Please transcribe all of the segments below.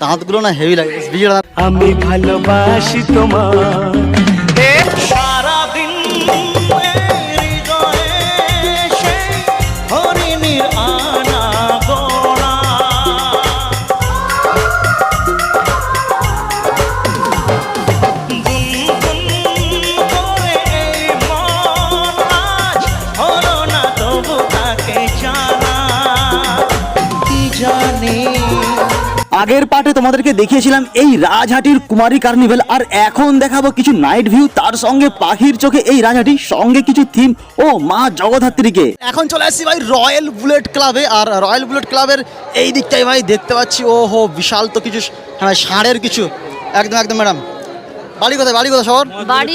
দাঁতগুলো না হেভি লাগে আমি ভালোবাসি তোমার আগের পার্টে তোমাদেরকে দেখিয়েছিলাম এই রাজহাটির কুমারী কার্নিভেল আর এখন দেখাবো কিছু নাইট ভিউ তার সঙ্গে পাখির চোখে এই রাজহাটি সঙ্গে কিছু থিম ও মা জগদ্ধাত্রীকে। এখন চলে আসছি ভাই রয়্যাল বুলেট ক্লাবে আর রয়্যাল বুলেট ক্লাবের এই দিকটাই ভাই দেখতে পাচ্ছি। ও হো বিশাল তো কিছু হ্যাঁ ষাঁড়ের কিছু। একদম একদম ম্যাডাম বাড়ি কোথায় বাড়ি কোথায় শহর? বাড়ি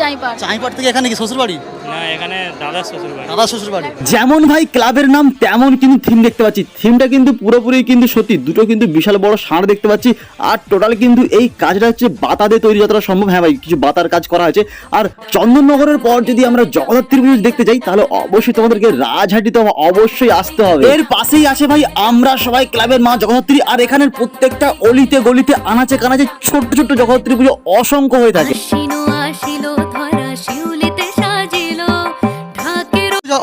চাইপাড়। চাঁইপাট থেকে এখানে কি শ্বশুর বাড়ি না এখানে দাদা শ্বশুর বাড়ি দাদা শ্বশুর বাড়ি যেমন ভাই ক্লাবের নাম তেমন কিন্তু থিম দেখতে পাচ্ছি। থিমটা কিন্তু পুরোপুরি কিন্তু সত্যি। দুটো কিন্তু বিশাল বড় ষাঁড় দেখতে পাচ্ছি। আর টোটাল কিন্তু এই কাজটা হচ্ছে বাতা দিয়ে তৈরি যতটা সম্ভব। হ্যাঁ ভাই কিছু বাতার কাজ করা হয়েছে। আর চন্দননগরের পর যদি আমরা জগদ্ধাত্রী পুজো দেখতে যাই তাহলে অবশ্যই তোমাদেরকে রাজহাটিতে অবশ্যই আসতে হবে। এর পাশেই আছে ভাই আমরা সবাই ক্লাবের মা জগদ্ধাত্রী আর এখানের প্রত্যেকটা অলিতে গলিতে আনাচে কানাচে ছোট্ট ছোট্ট জগদ্ধাত্রী পুজো অসংখ্য হয়ে থাকে।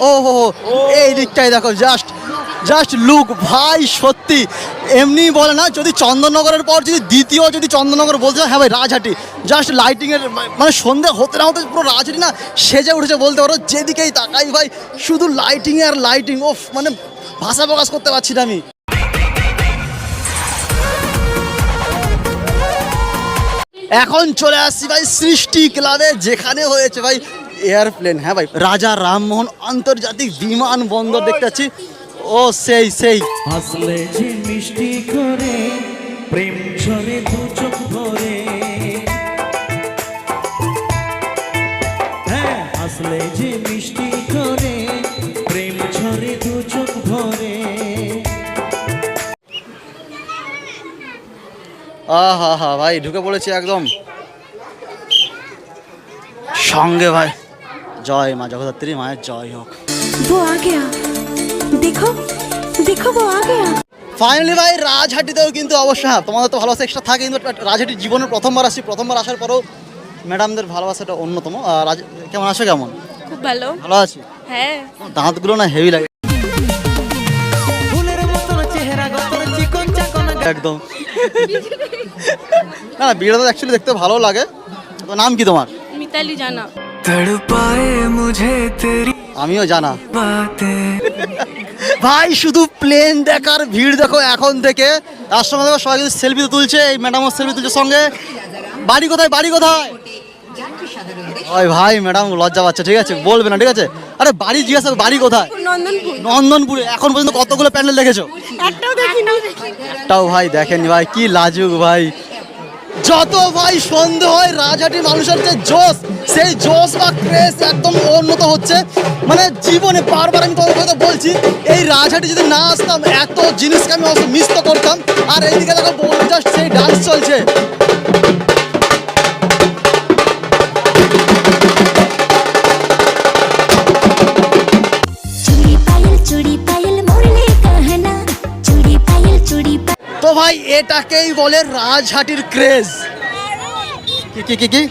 ও হো এই দিকটাই দেখো জাস্ট জাস্ট লুক ভাই, সত্যি। এমনি বলে না, যদি চন্দননগরের পর যদি দ্বিতীয় যদি চন্দননগর বলতে হয় ভাই, রাজহাটি। জাস্ট লাইটিংয়ের মানে সন্ধে হতে না হতে পুরো রাজহাটি না সেজে উঠেছে বলতে পারো, যেদিকেই তাকাই ভাই, শুধু লাইটিং আর লাইটিং ও মানে ভাষা প্রকাশ করতে পারছি না আমি। এখন চলে আসছি ভাই, সৃষ্টি ক্লাবে, যেখানে হয়েছে ভাই এয়ারপ্লেন হ্যাঁ ভাই। রাজা রামমোহন আন্তর্জাতিক বিমানবন্দর দেখতে পাচ্ছি। ও সেই সেই। হাসলে যে মিষ্টি করে প্রেম ঝরে দু চোখ ভরে। হ্যাঁ হাসলে যে মিষ্টি করে প্রেম ঝরে দু চোখ ভরে। আহা হা ভাই ঢুকে পড়েছি একদম। সঙ্গে ভাই। জয় মা জগদ্ধাত্রী মায়ের জয় হোক वो आ गया देखो देखो वो आ गया ফাইনালি ভাই রাজহাটিতেও কিন্তু অবশ্যই হ্যাঁ তোমাদের তো ভালোবাসা এক্সট্রা থাকে কিন্তু রাজহাটির জীবনের প্রথমবার আসছি প্রথমবার আসার পরেও ম্যাডামদের ভালোবাসাটা অন্যতম আর রাজ কেমন আছো কেমন খুব ভালো ভালো আছি হ্যাঁ তোমার দাঁতগুলো না হেভি লাগে একদম না না বিড়া তো অ্যাকচুয়ালি দেখতে ভালো লাগে তো নাম কি তোমার মিতালি জানা তড়পায়ে মুঝে তেরি আমিও জানা। ভাই শুধু প্লেন দেখার ভিড় দেখো এখন থেকে। তার সঙ্গে দেখো সবাই কিন্তু সেলফি তুলছে এই ম্যাডামও সেলফি তুলছে সঙ্গে। বাড়ি কোথায়? বাড়ি কোথায়? ওই ভাই ম্যাডাম লজ্জা পাচ্ছে ঠিক আছে? বলবে না ঠিক আছে? আরে বাড়ি জিজ্ঞাসা বাড়ি কোথায়? নন্দনপুরে। এখন পর্যন্ত কতগুলো প্যান্ডেল দেখেছ? একটাও দেখিনি। একটাও ভাই দেখেনি ভাই কি লাজুক ভাই। যত ভাই সন্দেহ হয় রাজাটি মানুষের যে জোশ, সেই জোশ বা ক্রেস একদম উন্নত হচ্ছে। মানে জীবনে বারবার আমি তোমাদের কথা বলছি, এই রাজহাটি যদি না আসতাম, এত জিনিসকে আমি মিস তো করতাম। আর এইদিকে দেখো জাস্ট সেই ডান্স চলছে। ভাই এটাকেই বলে রাজহাটির ক্রেজ কি কি কি কি?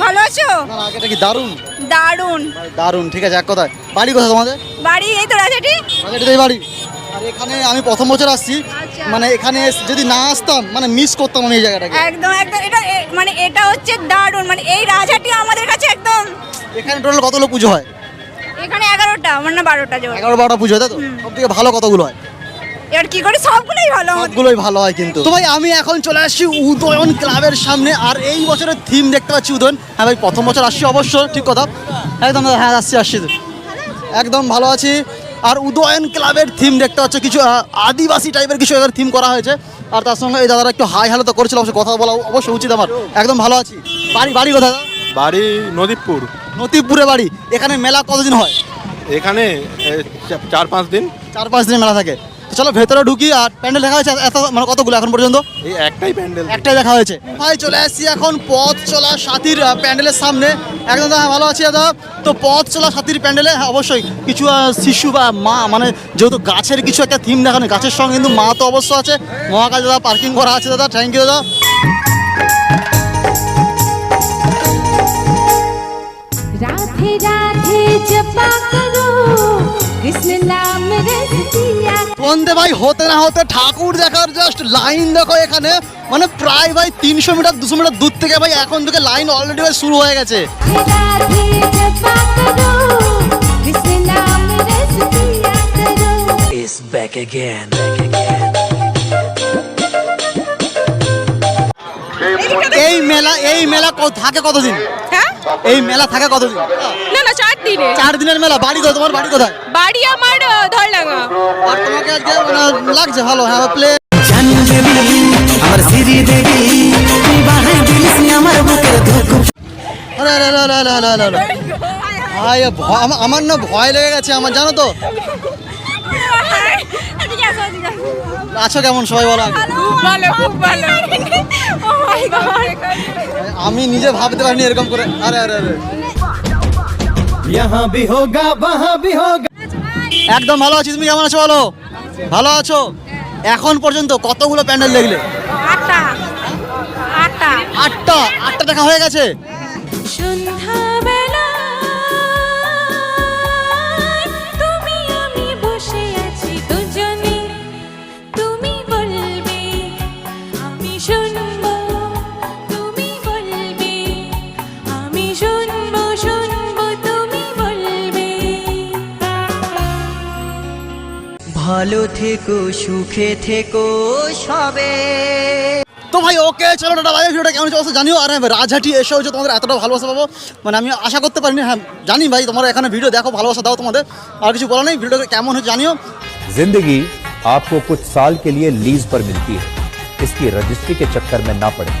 ভালো আছো? না, আগেটা কি দারুণ? দারুণ। ভাই, দারুণ ঠিক আছে এক কথায়। বাড়ি কোথায় তোমাদের? বাড়ি এই তো রাজাটি রাজহাটিতেই বাড়ি। আর এখানে আমি প্রথম বছর আসছি। আচ্ছা। মানে এখানে যদি না আসতাম মানে মিস করতাম আমি এই জায়গাটাকে। একদম একদম। এটা মানে এটা হচ্ছে দারুণ। মানে এই রাজাটি আমাদের কাছে একদম এখানে টোটাল কতগুলো পুজো হয়? এখানে এগারোটা মানে না বারোটা এগারো বারোটা পুজো হয় তাই তো? সব থেকে ভালো কতগুলো হয়? এবার কি করে? সবগুলোই ভালো আমাদের। সবগুলোই ভালো হয় কিন্তু। তো ভাই আমি এখন চলে আসছি উদয়ন ক্লাবের সামনে আর এই বছরের থিম দেখতে পাচ্ছি উদয়ন। হ্যাঁ ভাই প্রথম বছর আসছি অবশ্য ঠিক কথা। একদম দাদা, হ্যাঁ আসছি আসছি। একদম ভালো আছি। আর উদয়ন ক্লাবের থিম দেখতে পাচ্ছ কিছু আদিবাসী টাইপের কিছু এবার থিম করা হয়েছে। আর তার সঙ্গে এই দাদারা একটু হাই হ্যালো তো করেছিল অবশ্য কথা বলা অবশ্যই উচিত আমার। একদম ভালো আছি। বাড়ি বাড়ি কোথায় বাড়ি নদীপুর। নতিপুরে বাড়ি। এখানে মেলা কতদিন হয়? এখানে চার পাঁচ দিন। চার পাঁচ দিন মেলা থাকে। চলো ভেতরে ঢুকি আর প্যান্ডেল দেখা হয়েছে এত মানে কতগুলো এখন পর্যন্ত? এই একটাই প্যান্ডেল। একটাই দেখা হয়েছে। ভাই চলে আসছি এখন পথ চলা সাথীর প্যান্ডেলের সামনে। একদম দাদা হ্যাঁ, ভালো আছি দাদা। তো পথ চলা সাথীর প্যান্ডেলে হ্যাঁ, অবশ্যই কিছু শিশু বা মা মানে যেহেতু গাছের কিছু একটা থিম দেখানো গাছের সঙ্গে কিন্তু মা তো অবশ্য আছে। মহাকাশ দাদা পার্কিং করা আছে দাদা। থ্যাংক ইউ দাদা। রাধে রাধে বন্দে ভাই হতে না হতে ঠাকুর দেখার জাস্ট লাইন দেখো এখানে। মানে প্রায় ভাই তিনশো মিটার দুশো মিটার দূর থেকে ভাই এখন থেকে লাইন অলরেডি ভাই শুরু হয়ে গেছে। এই মেলা এই মেলা থাকে কতদিন? হ্যাঁ? এই মেলা থাকে কতদিন? না না দিনে? চার দিনের মেলা। বাড়ি কোথায়? তোমার বাড়ি কোথায়? বাড়ি আমার ধরলাঙ্গা আর তোমাকে আজকে মানে লাগছে ভালো হ্যাঁ প্লে আরে আরে আরে আরে আরে আরে আরে। ভাই এ ভয়- আমা- আমার না ভয় লেগে গেছে আমার জানো তো? আছো কেমন সবাই বলো আগে। খুব ভালো খুব ভালো। ও মাই গড আমি নিজে ভাবতে পারিনি এরকম করে। আরে আরে আরে। यहाँ भी होगा वहाँ भी होगा একদম ভালো আছি তুমি কেমন আছো বলো ভালো আছো এখন পর্যন্ত কতগুলো প্যান্ডেল দেখলে আটটা আটটা আটটা আটটা দেখা হয়ে গেছে সন্ধ্যাবেলা ভালো থেকো সুখে থেকো সবে তো ভাই ওকে চলো টাটা ভাই ভিডিওটা কেমন হচ্ছে অবশ্যই জানিও আর হ্যাঁ রাজহাটি এসে হচ্ছে তোমাদের এতটা ভালোবাসা পাবো মানে আমি আশা করতে পারিনি হ্যাঁ জানি ভাই তোমরা এখানে ভিডিও দেখো ভালোবাসা দাও তোমাদের আর কিছু বলা নেই ভিডিওটা কেমন হচ্ছে জানিও जिंदगी आपको कुछ साल के लिए लीज पर मिलती है इसकी रजिस्ट्री के चक्कर में ना पड़े